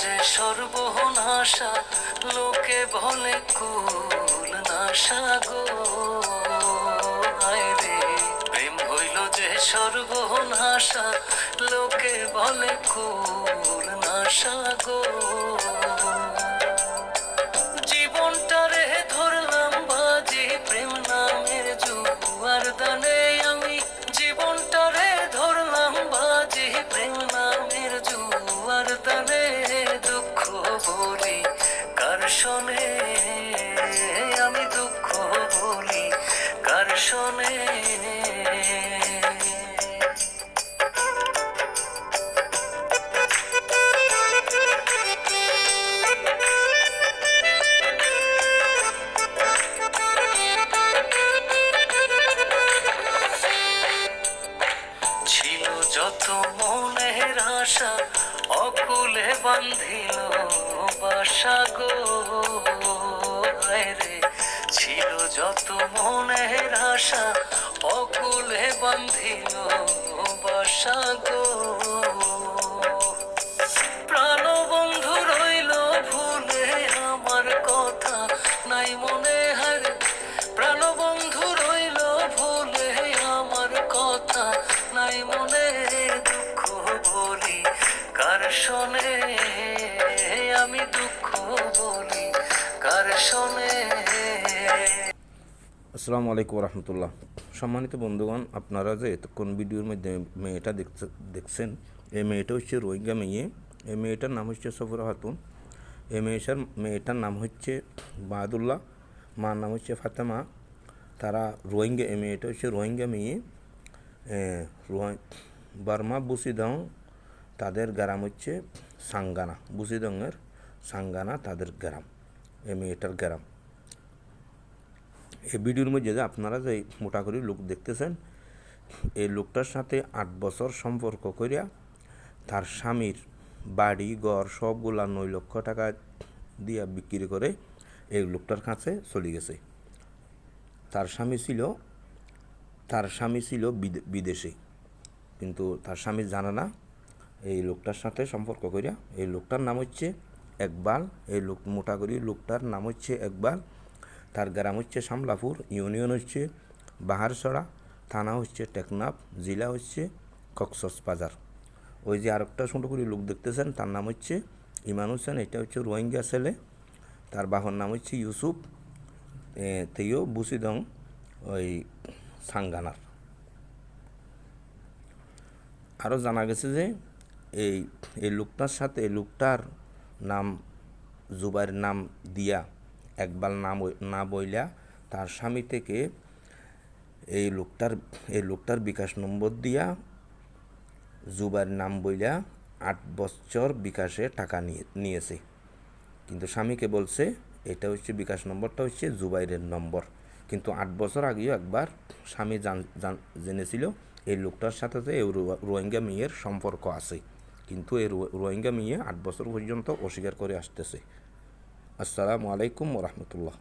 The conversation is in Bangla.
যে সর্বনাশা, লোকে বলে কুল নাশা গো। রে, প্রেম হইল যে সর্বনাশা, লোকে বলে কুল নাশা গো। বলি কার শোনে? যত মনের আশা অকুলে বান্ধিল বাসা গো। ছিল যত মনের আশা, অকুলে বান্ধিল বাসা গো। প্রাণ বন্ধু রইল ভুলে আমার কথা, নাই মনে হার। প্রাণ বন্ধু রইল ভুলে আমার কথা, নাই মনে দুঃখ বলি কার শোনে? আমি দুঃখ বলি, কার শোনে? আসসালামু আলাইকুম রহমতুল্লাহ। সম্মানিত বন্ধুগণ, আপনারা যে এতক্ষণ ভিডিওর মধ্যে মেয়েটা দেখছেন, এই মেয়েটা হচ্ছে রোহিঙ্গা মেয়ে। এই মেয়েটার নাম হচ্ছে সফরা খাতুন। এই মেয়েটার মেয়েটার নাম হচ্ছে বাহাদুল্লাহ মার নাম হচ্ছে ফাতেমা। তারা রোহিঙ্গা, এই মেয়েটা হচ্ছে রোহিঙ্গা মেয়ে। বার্মা, বুসিদং, তাদের গ্রাম হচ্ছে সাঙ্গানা, বুসিদংয়ের সাঙ্গানা তাদের গ্রাম এই মেয়েটার গ্রাম। এই ভিডিওর মধ্যে যে আপনারা যে মোটা করে লোক দেখতেছেন, এই লোকটার সাথে আট বছর সম্পর্ক করিয়া তার স্বামীর বাড়ি, ঘর সবগুলা নয় লক্ষ টাকা দিয়া বিক্রি করে এই লোকটার কাছে চলে গেছে। তার স্বামী ছিল, তার স্বামী ছিল বিদে- বিদেশে, কিন্তু তার স্বামী জানে না এই লোকটার সাথে সম্পর্ক করিয়া এই লোকটার নাম হচ্ছে একবাল, এই লোক মোটা করি, লোকটার নাম হচ্ছে একবাল, তার গ্রাম হচ্ছে সামলাপুর ইউনিয়ন হচ্ছে বাহারসড়া, থানা হচ্ছে টেকনাফ, জেলা হচ্ছে কক্সবাজার। ওই যে আরেকটা ছোটো করে লোক দেখতেছেন, তার নাম হচ্ছে ইমান হোসেন, এটা হচ্ছে রোহিঙ্গা ছেলে, তার বাহর নাম হচ্ছে ইউসুফ তেও বুসিদং, ওই সাঙ্গানার। আরও জানা গেছে যে এই এই লোকটার সাথে লোকটার নাম, জুবাইর নাম দিয়া একবার নাম না বইলা তার স্বামী থেকে এই লোকটার এই লোকটার বিকাশ নম্বর দিয়া জুবাইর নাম বইলা আট বছর বিকাশে টাকা নিয়ে, নিয়েছে। কিন্তু স্বামীকে বলছে, এটা হচ্ছে বিকাশ নম্বরটা হচ্ছে জুবাইরের নম্বর। কিন্তু আট বছর আগেও একবার স্বামী জান- জান- জেনেছিল, এই লোকটার সাথে যে রোহিঙ্গা মেয়ের সম্পর্ক আছে। কিন্তু এই রোহিঙ্গা মেয়ে আট বছর পর্যন্ত অস্বীকার করে আসতেছে। আসসালামু আলাইকুম রহমতুল্লাহ।